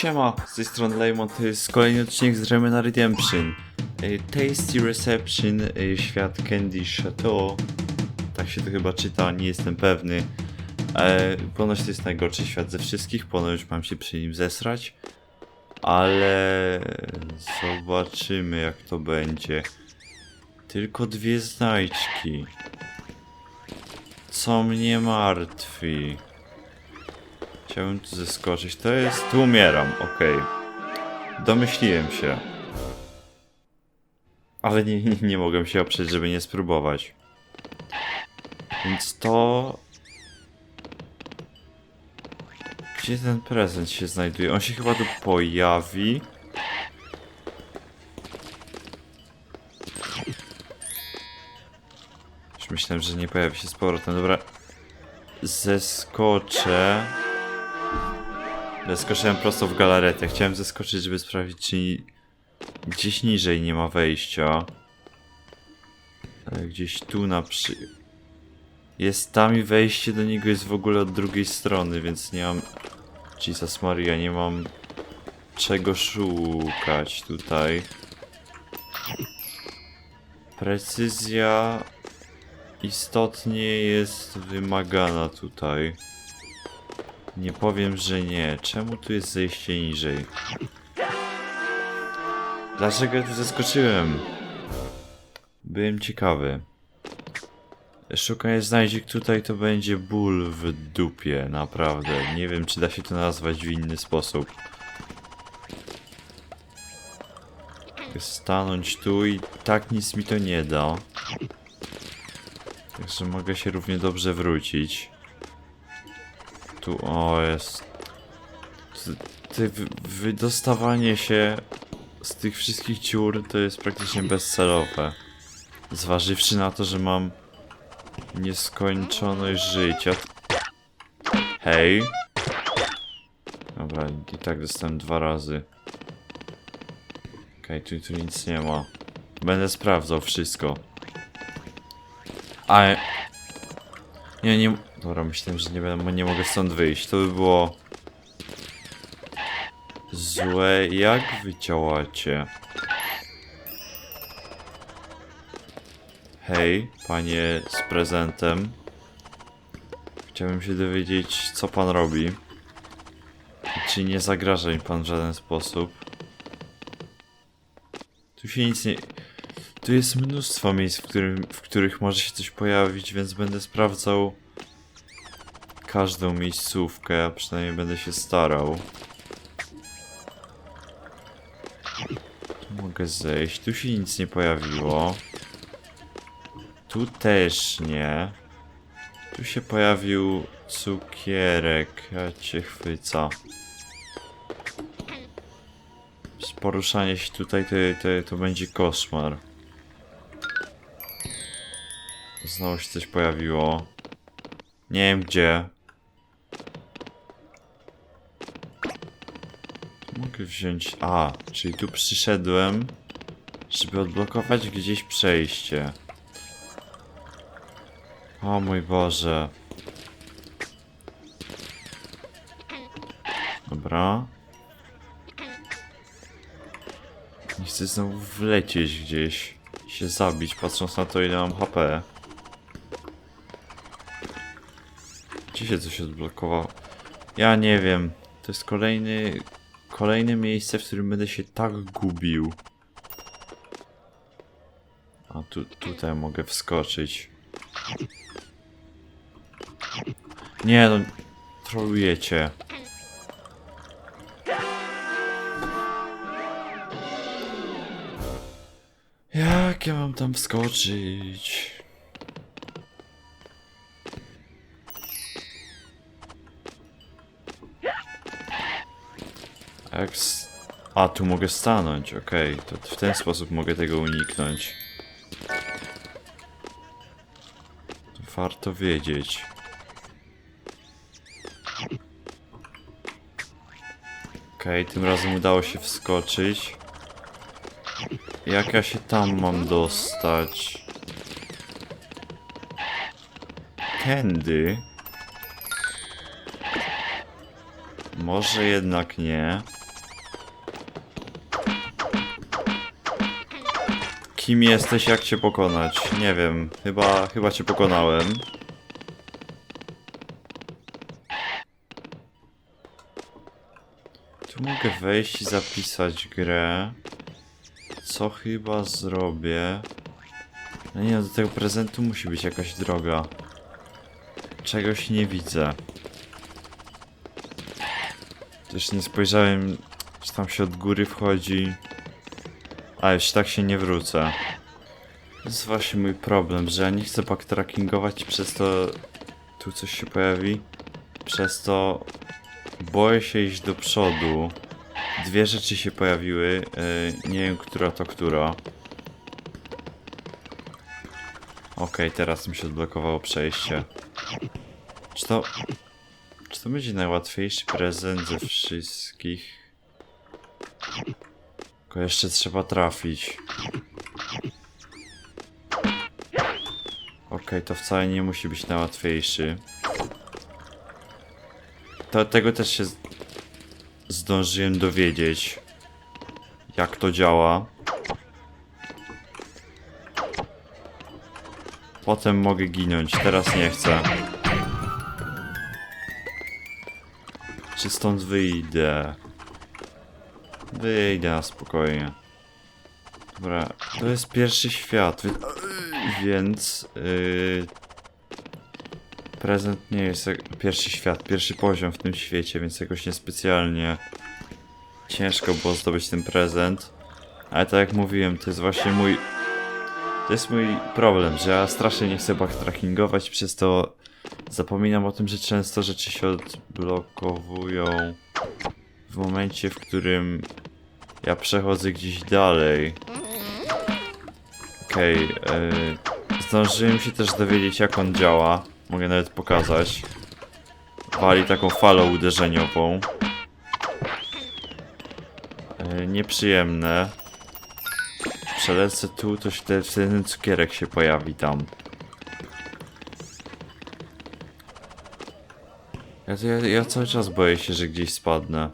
Siema, z tej strony Lemon, to jest kolejny odcinek z Remena Redemption. E, Tasty Reception, e, świat Candy Chateau. Tak się to chyba czyta, nie jestem pewny. E, ponoć to jest najgorszy świat ze wszystkich, ponoć mam się przy nim zesrać. Ale zobaczymy jak to będzie. Tylko dwie znajdźki. Co mnie martwi? Chciałbym tu zeskoczyć. To jest... Tu umieram, okej. Domyśliłem się. Ale nie, nie, nie się oprzeć, żeby nie spróbować. Więc to... Gdzie ten prezent się znajduje? On się chyba tu pojawi. Myślałem, że nie pojawi się z powrotem. Dobra. Zeskoczę. Zeskoczyłem prosto w galaretę. Chciałem zeskoczyć, żeby sprawdzić, czy gdzieś niżej nie ma wejścia. Gdzieś tu na przy... Jest tam i wejście do niego jest w ogóle od drugiej strony, więc nie mam... Jesus Maria, nie mam czego szukać tutaj. Precyzja istotnie jest wymagana tutaj. Nie powiem, że nie. Czemu tu jest zejście niżej? Dlaczego ja tu zaskoczyłem? Byłem ciekawy. Szukanie znajdziek tutaj to będzie ból w dupie, naprawdę. Nie wiem, czy da się to nazwać w inny sposób. Stanąć tu i tak nic mi to nie da. Także mogę się równie dobrze wrócić. Tu, o jest. Ty, ty wy- wydostawanie się z tych wszystkich dziur to jest praktycznie bezcelowe. Zważywszy na to, że mam nieskończoność życia. Hej. Dobra, i tak dostałem dwa razy. Okej, tu, tu nic nie ma. Będę sprawdzał wszystko. A... Nie, nie... Dobra, myślałem, że nie, będę, nie mogę stąd wyjść. To by było... Złe. Jak wy działacie? Hej, panie z prezentem. Chciałbym się dowiedzieć, co pan robi. Czy nie zagraża mi pan w żaden sposób? Tu się nic nie... Tu jest mnóstwo miejsc, w, którym, w których może się coś pojawić, więc będę sprawdzał każdą miejscówkę, a przynajmniej będę się starał. Tu mogę zejść, tu się nic nie pojawiło. Tu też nie. Tu się pojawił cukierek, ja cię chwyca. Poruszanie się tutaj to, to, to będzie koszmar. Znowu się coś pojawiło. Nie wiem gdzie. Wziąć... A, czyli tu przyszedłem, żeby odblokować gdzieś przejście. O mój Boże. Dobra. Nie chcę znowu wlecieć gdzieś. Się zabić, patrząc na to ile mam HP. Gdzie się coś odblokowało? Ja nie wiem. To jest kolejny... Kolejne miejsce, w którym będę się tak gubił. A tu, tutaj mogę wskoczyć. Nie no, trolujecie. Jak ja mam tam wskoczyć? Jak s- A, tu mogę stanąć, okej. To w ten sposób mogę tego uniknąć. To warto wiedzieć. Okej, tym razem udało się wskoczyć. Jak ja się tam mam dostać? Tędy? Może jednak nie. Kim jesteś, jak cię pokonać? Nie wiem, chyba, chyba cię pokonałem. Tu mogę wejść i zapisać grę. Co chyba zrobię? No nie, do tego prezentu musi być jakaś droga. Czegoś nie widzę. Też nie spojrzałem, czy tam się od góry wchodzi. A już tak się nie wrócę. To jest właśnie mój problem, że ja nie chcę backtrackingować, przez to tu coś się pojawi. Przez to boję się iść do przodu. Dwie rzeczy się pojawiły, yy, nie wiem która to która. Okej, teraz mi się odblokowało przejście. Czy to... Czy to będzie najłatwiejszy prezent ze wszystkich? Tylko jeszcze trzeba trafić. Okej, to wcale nie musi być najłatwiejszy. To, tego też się zdążyłem dowiedzieć. Jak to działa. Potem mogę ginąć, teraz nie chcę. Czy stąd wyjdę? Wyjdę spokojnie. Dobra, to jest pierwszy świat, wi- więc yy, prezent nie jest pierwszy świat, pierwszy poziom w tym świecie, więc jakoś niespecjalnie ciężko było zdobyć ten prezent. Ale tak jak mówiłem, to jest właśnie mój to jest mój problem, że ja strasznie nie chcę backtrackingować, przez to zapominam o tym, że często rzeczy się odblokowują w momencie, w którym ja przechodzę gdzieś dalej. Okej, okay, zdążyłem się też dowiedzieć jak on działa. Mogę nawet pokazać. Wali taką falą uderzeniową. Yy, nieprzyjemne. Przelecę tu, to ten cukierek się pojawi tam. Ja, ja, ja cały czas boję się, że gdzieś spadnę.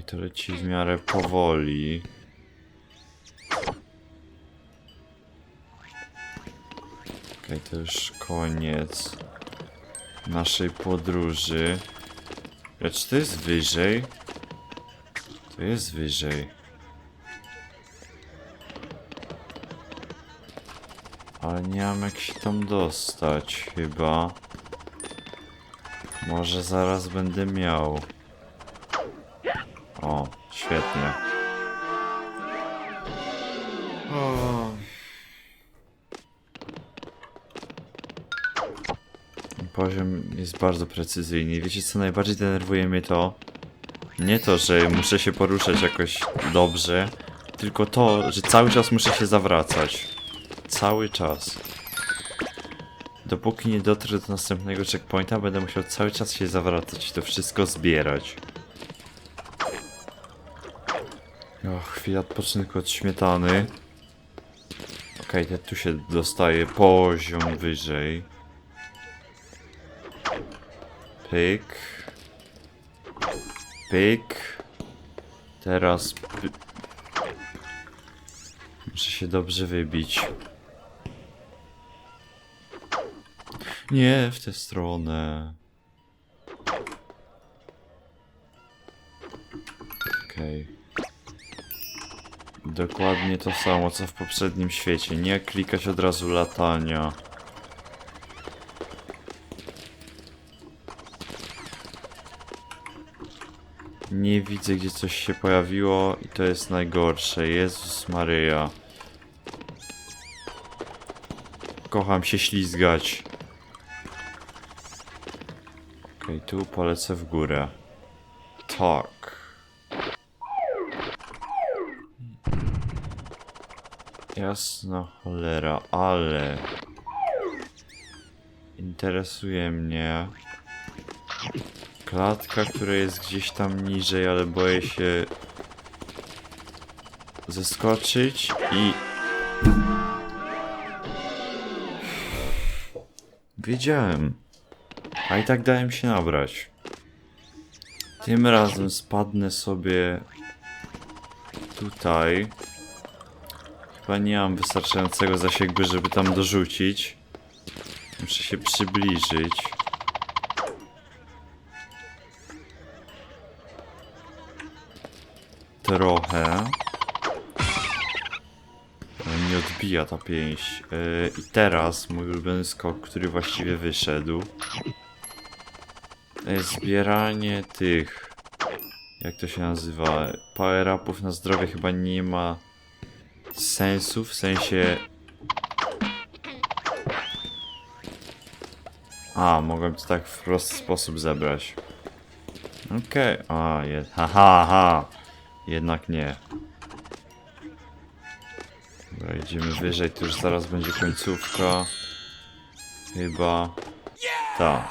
I to leci w miarę powoli. Okej, to już koniec naszej podróży. Lecz to jest wyżej? To jest wyżej. Ale nie mam jak się tam dostać, chyba. Może zaraz będę miał. O, świetnie. O. Poziom jest bardzo precyzyjny. Wiecie co najbardziej denerwuje mnie to? Nie to, że muszę się poruszać jakoś dobrze, tylko to, że cały czas muszę się zawracać. Cały czas. Dopóki nie dotrę do następnego checkpointa, będę musiał cały czas się zawracać i to wszystko zbierać. Chwila odpoczynku od śmietany. Okej, okay, tu się dostaje poziom wyżej. Pyk. Pyk. Teraz. Py... Muszę się dobrze wybić. Nie w tę stronę. Okej. Dokładnie to samo co w poprzednim świecie. Nie klikać od razu latania. Nie widzę, gdzie coś się pojawiło i to jest najgorsze. Jezus Maryja. Kocham się ślizgać. Okej, tu polecę w górę. Tak. Jasna cholera, ale... Interesuje mnie... Klatka, która jest gdzieś tam niżej, ale boję się zeskoczyć i... Wiedziałem. A i tak dałem się nabrać. Tym razem spadnę sobie tutaj. Chyba nie mam wystarczającego zasięgu, żeby tam dorzucić. Muszę się przybliżyć. Trochę. Nie odbija ta pięść. Yy, I teraz mój ulubiony skok, który właściwie wyszedł. Jest zbieranie tych. Jak to się nazywa? Power-upów na zdrowie chyba nie ma sensu, w sensie. A, mogłem to tak w prosty sposób zebrać. Okej, a, jest. Haha, ha. Jednak nie. Dobra, idziemy wyżej, to już zaraz będzie końcówka. Chyba. Tak.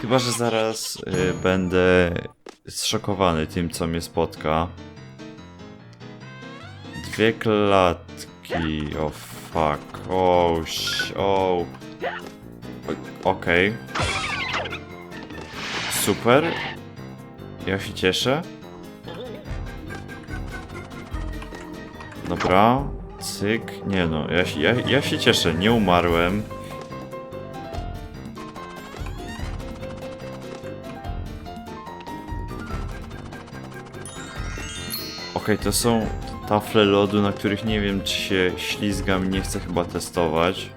Chyba, że zaraz y, będę zszokowany tym, co mnie spotka. Dwie klatki. O oh, fuck. O, o. Okej. Super. Ja się cieszę. Dobra. Cyk. Nie no, ja, się- ja, ja się cieszę. Nie umarłem. Okej, to są tafle lodu, na których nie wiem, czy się ślizgam. Nie chcę chyba testować.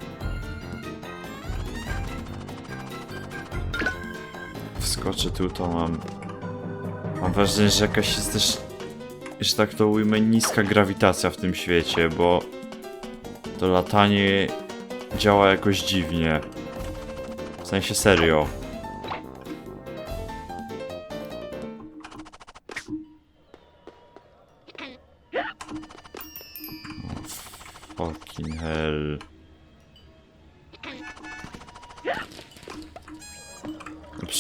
Wskoczę tu, to mam... Mam wrażenie, że jakaś jest też, że tak to ujmę, niska grawitacja w tym świecie, bo to latanie działa jakoś dziwnie. W sensie serio.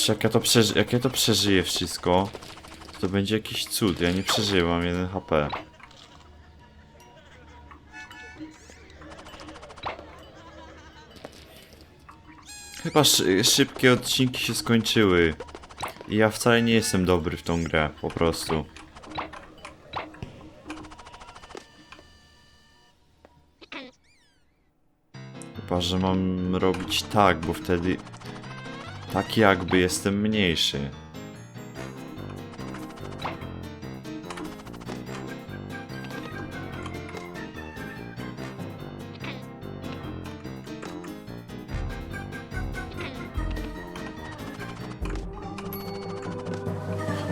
Przecież jak ja to, przeży jak ja to przeżyję wszystko, to, to będzie jakiś cud. Ja nie przeżyję, mam 1 HP. Chyba szy szybkie odcinki się skończyły. I ja wcale nie jestem dobry w tą grę, po prostu. Chyba, że mam robić tak, bo wtedy tak jakby jestem mniejszy.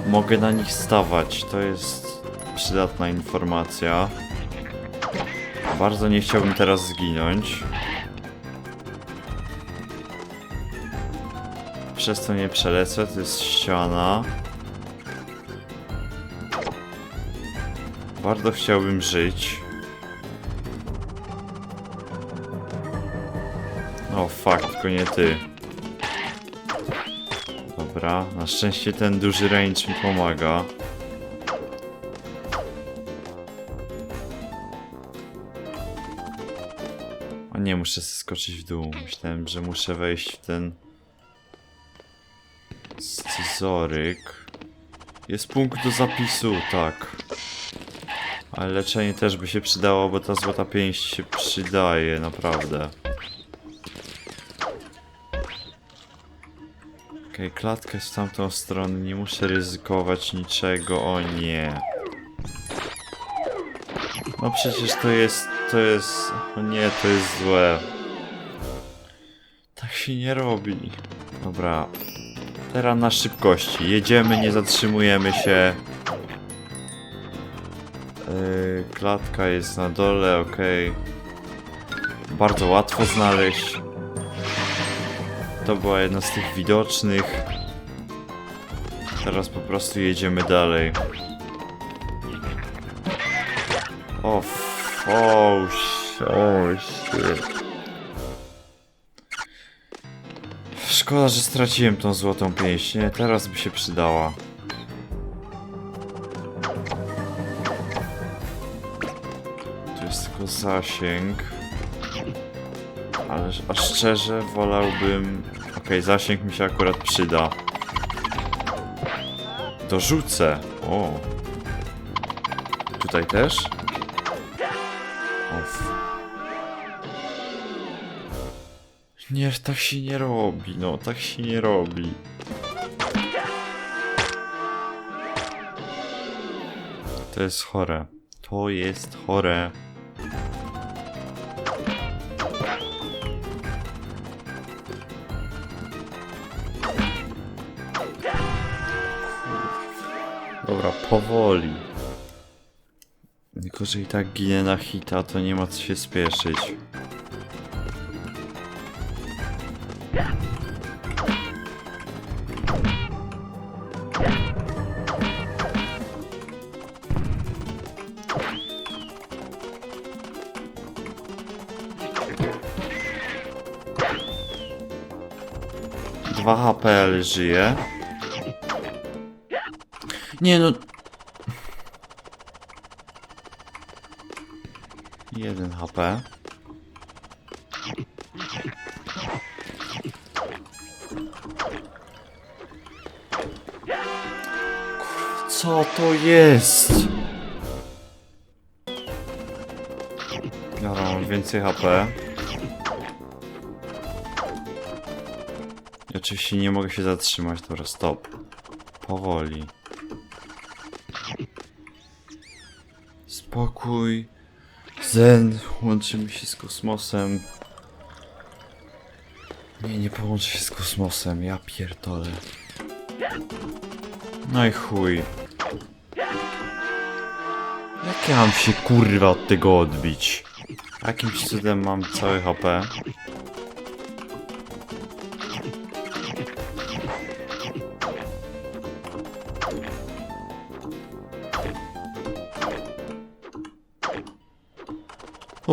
Mogę na nich stawać, to jest przydatna informacja. Bardzo nie chciałbym teraz zginąć. Przez to nie przelecę, to jest ściana. Bardzo chciałbym żyć. O fuck, tylko nie ty. Dobra, na szczęście ten duży range mi pomaga. O nie, muszę skoczyć w dół. Myślałem, że muszę wejść w ten... Scyzoryk. Jest punkt do zapisu, tak. Ale leczenie też by się przydało, bo ta złota pięść się przydaje, naprawdę. Okej, klatka jest w tamtą stronę, nie muszę ryzykować niczego, o nie. No przecież to jest, to jest, o nie, to jest złe. Tak się nie robi. Dobra, Teraz na szybkości. Jedziemy, nie zatrzymujemy się. Yy, klatka jest na dole, ok. Bardzo łatwo znaleźć. To była jedna z tych widocznych. Teraz po prostu jedziemy dalej. O, f- o, sh- o, shit. Szkoda, że straciłem tą złotą pięść, nie? Teraz by się przydała. Tu jest tylko zasięg. Ale a szczerze wolałbym... Okej, zasięg mi się akurat przyda. Dorzucę. O. tutaj też? Nie, tak się nie robi, no, tak się nie robi. To jest chore. To jest chore. Dobra, powoli. Tylko, że i tak ginę na hita, to nie ma co się spieszyć. Żyje. Nie no. Jeden HP. Co to jest? Dobra, mam więcej HP. Oczywiście nie mogę się zatrzymać, dobra, stop. Powoli. Spokój. Zen łączymy się z kosmosem. Nie, nie połączę się z kosmosem, ja pierdolę. No i chuj. Jak ja mam się kurwa od tego odbić? Jakimś cudem mam cały HP.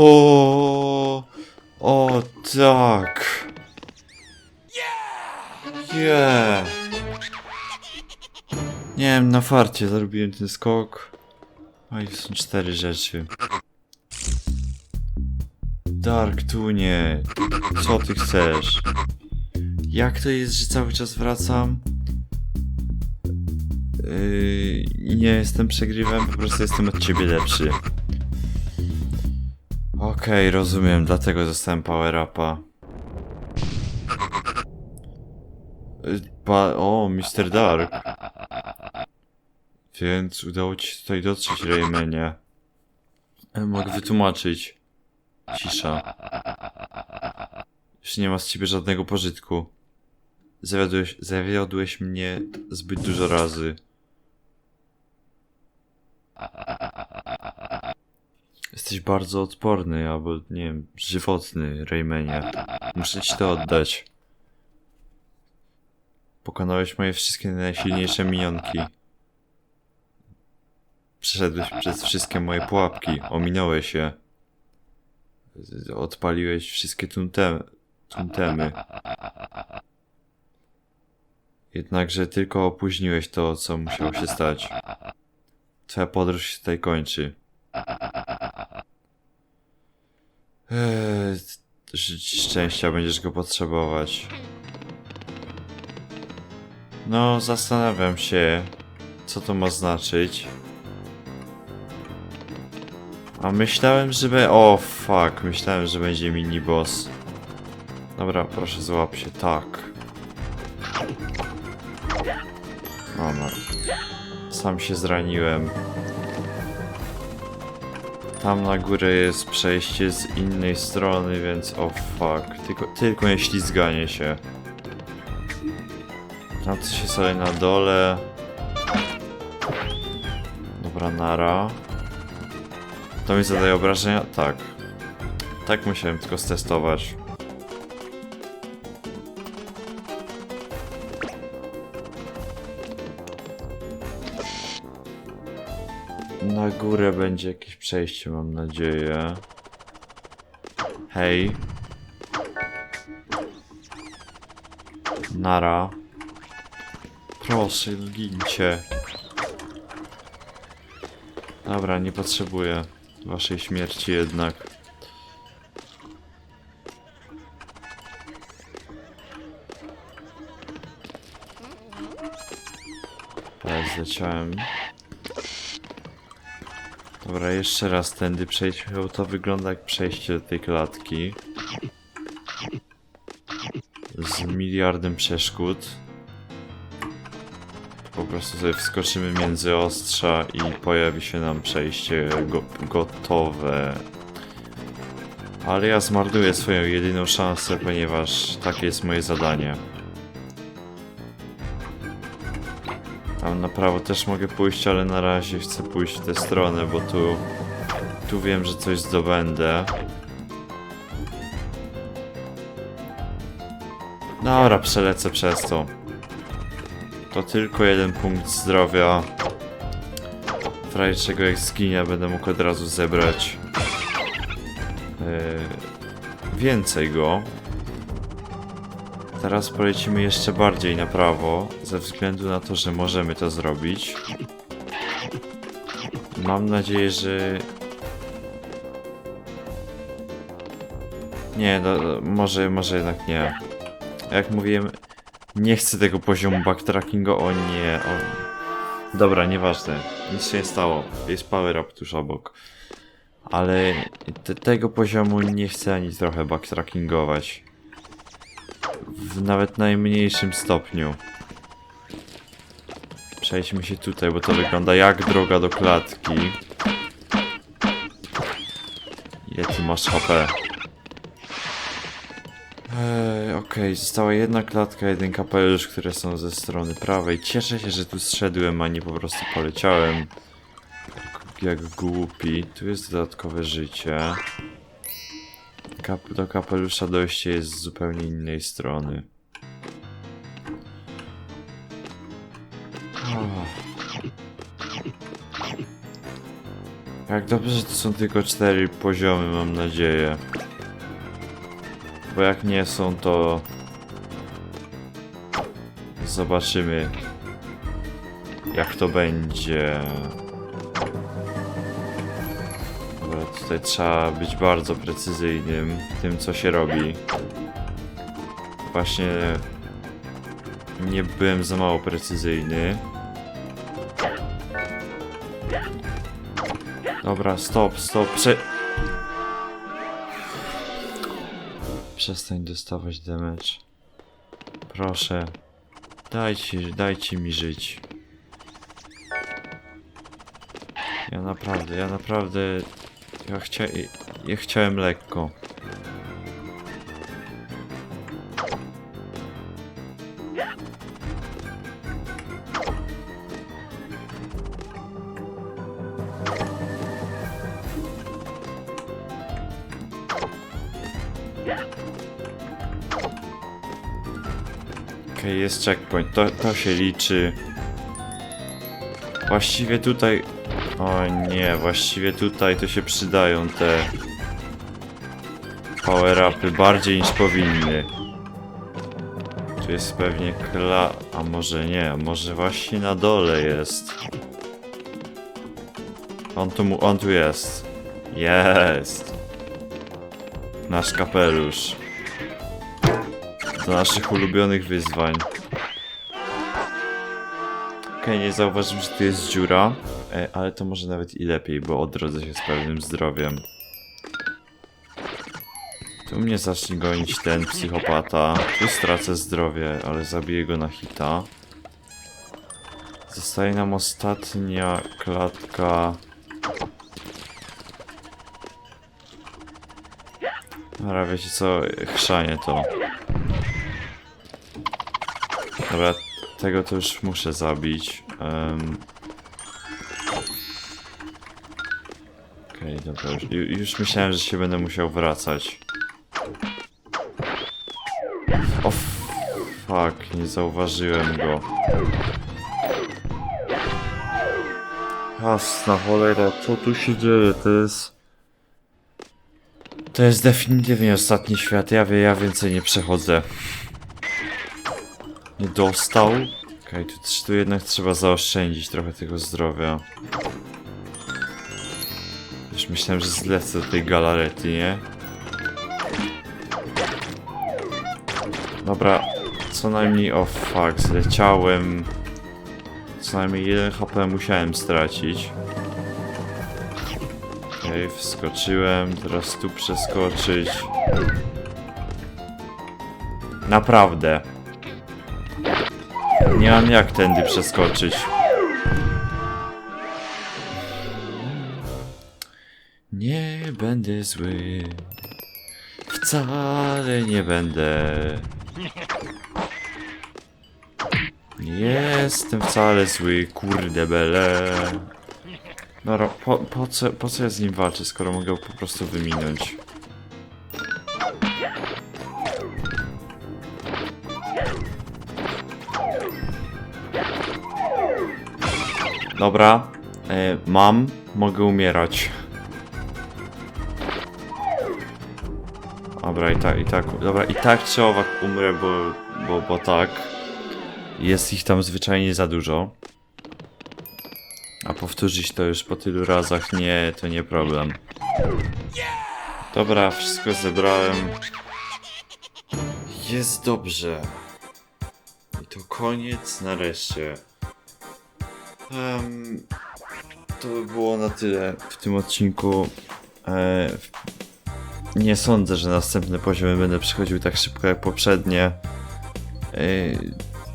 O, o tak. Yeah. Nie wiem, na farcie zrobiłem ten skok. Oj, są cztery rzeczy. Dark Tunie, co ty chcesz? Jak to jest, że cały czas wracam? Yy, nie jestem przegrywem, po prostu jestem od ciebie lepszy. Okej, rozumiem, dlatego dostałem power upa. Pa o, Mr. Dark. Więc udało ci się tutaj dotrzeć, Raymanie. E, Mogę wytłumaczyć. Cisza. Już nie ma z ciebie żadnego pożytku. Zawiodłeś, zawiodłeś mnie zbyt dużo razy. Jesteś bardzo odporny, albo nie wiem, żywotny, Raymanie. Muszę ci to oddać. Pokonałeś moje wszystkie najsilniejsze minionki. Przeszedłeś przez wszystkie moje pułapki, ominąłeś je. Odpaliłeś wszystkie tuntem, tuntemy. Jednakże tylko opóźniłeś to, co musiało się stać. Twoja podróż się tutaj kończy. Eee, żyć szczęścia będziesz go potrzebować. No, zastanawiam się, co to ma znaczyć. A myślałem, że be... O, fuck, myślałem, że będzie mini boss. Dobra, proszę złap się, tak. Mama. Sam się zraniłem. Tam na górę jest przejście z innej strony, więc o fuck. Tylko, tylko nie ślizganie się. Tam coś się sobie na dole. Dobra, nara. To mi zadaje obrażenia? Tak. Tak musiałem tylko stestować. Górę będzie jakieś przejście, mam nadzieję. Hej. Nara. Proszę, gincie. Dobra, nie potrzebuję waszej śmierci jednak. Zleciałem. Dobra, jeszcze raz tędy przejdźmy, bo to wygląda jak przejście do tej klatki. Z miliardem przeszkód. Po prostu sobie wskoczymy między ostrza i pojawi się nam przejście go gotowe. Ale ja zmarnuję swoją jedyną szansę, ponieważ takie jest moje zadanie. Na prawo też mogę pójść, ale na razie chcę pójść w tę stronę, bo tu... Tu wiem, że coś zdobędę. Dobra, przelecę przez to. To tylko jeden punkt zdrowia. W razie jak zginie, będę mógł od razu zebrać yy, więcej go. Teraz polecimy jeszcze bardziej na prawo, ze względu na to, że możemy to zrobić. Mam nadzieję, że... Nie, no, no, może, może jednak nie. Jak mówiłem, nie chcę tego poziomu backtrackingu, o nie, o... Dobra, nieważne, nic się nie stało, jest power up tuż obok. Ale te, tego poziomu nie chcę ani trochę backtrackingować. W nawet najmniejszym stopniu. Przejdźmy się tutaj, bo to wygląda jak droga do klatki. Ile ty masz HP? Eee, Okej, została jedna klatka, jeden kapelusz, które są ze strony prawej. Cieszę się, że tu zszedłem, a nie po prostu poleciałem. Jak głupi. Tu jest dodatkowe życie. Kap do kapelusza dojście jest z zupełnie innej strony. Jak dobrze, że to są tylko cztery poziomy, mam nadzieję. Bo jak nie są, to... Zobaczymy, jak to będzie. Tutaj trzeba być bardzo precyzyjnym tym, co się robi. Właśnie nie byłem za mało precyzyjny. Dobra, stop, stop, prze... Przestań dostawać damage. Proszę. Dajcie, dajcie mi żyć. Ja naprawdę, ja naprawdę... Ja, chcia... ja chciałem lekko. Jest checkpoint, to, to się liczy. Właściwie tutaj... O nie, właściwie tutaj to się przydają te... Power-upy bardziej niż powinny. Tu jest pewnie kla... A może nie, może właśnie na dole jest. On tu, mu... on tu jest. Jest. Nasz kapelusz. Do naszych ulubionych wyzwań. Okej, nie zauważyłem, że tu jest dziura, e, ale to może nawet i lepiej, bo odrodzę się z pełnym zdrowiem. Tu mnie zacznie gonić ten psychopata. Tu stracę zdrowie, ale zabiję go na hita. Zostaje nam ostatnia klatka. Dobra, wiecie co, chrzanie to. Dobra, tego to już muszę zabić. Um... Okej, dobra, już, ju- już myślałem, że się będę musiał wracać. O f- fuck, nie zauważyłem go. Jasna cholera, co tu się dzieje? To jest... To jest definitywnie ostatni świat, ja wie, ja więcej nie przechodzę. Nie dostał? Okej, tu, tu jednak trzeba zaoszczędzić trochę tego zdrowia. Już myślałem, że zlecę do tej galarety, nie? Dobra, co najmniej... O fuck, zleciałem. Co najmniej jeden HP musiałem stracić. Okej, wskoczyłem, teraz tu przeskoczyć. Naprawdę. Nie mam jak tędy przeskoczyć. Nie będę zły. Wcale nie będę. Nie jestem wcale zły, kurde bele. Dobra, po, po, co, po co ja z nim walczę, skoro mogę po prostu wyminąć? Dobra, e, mam, mogę umierać. Dobra, i tak, i tak, dobra, i tak czy owak umrę, bo, bo, bo tak. Jest ich tam zwyczajnie za dużo. A powtórzyć to już po tylu razach nie, to nie problem. Dobra, wszystko zebrałem. Jest dobrze. I to koniec nareszcie. Em, to by było na tyle w tym odcinku. E, nie sądzę, że następne poziomy będę przechodził tak szybko jak poprzednie. E,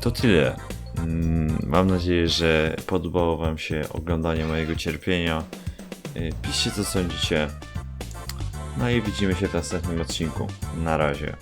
to tyle. Mm, Mam nadzieję, że podobało Wam się oglądanie mojego cierpienia. E, Piszcie co sądzicie. No i widzimy się w następnym odcinku. Na razie.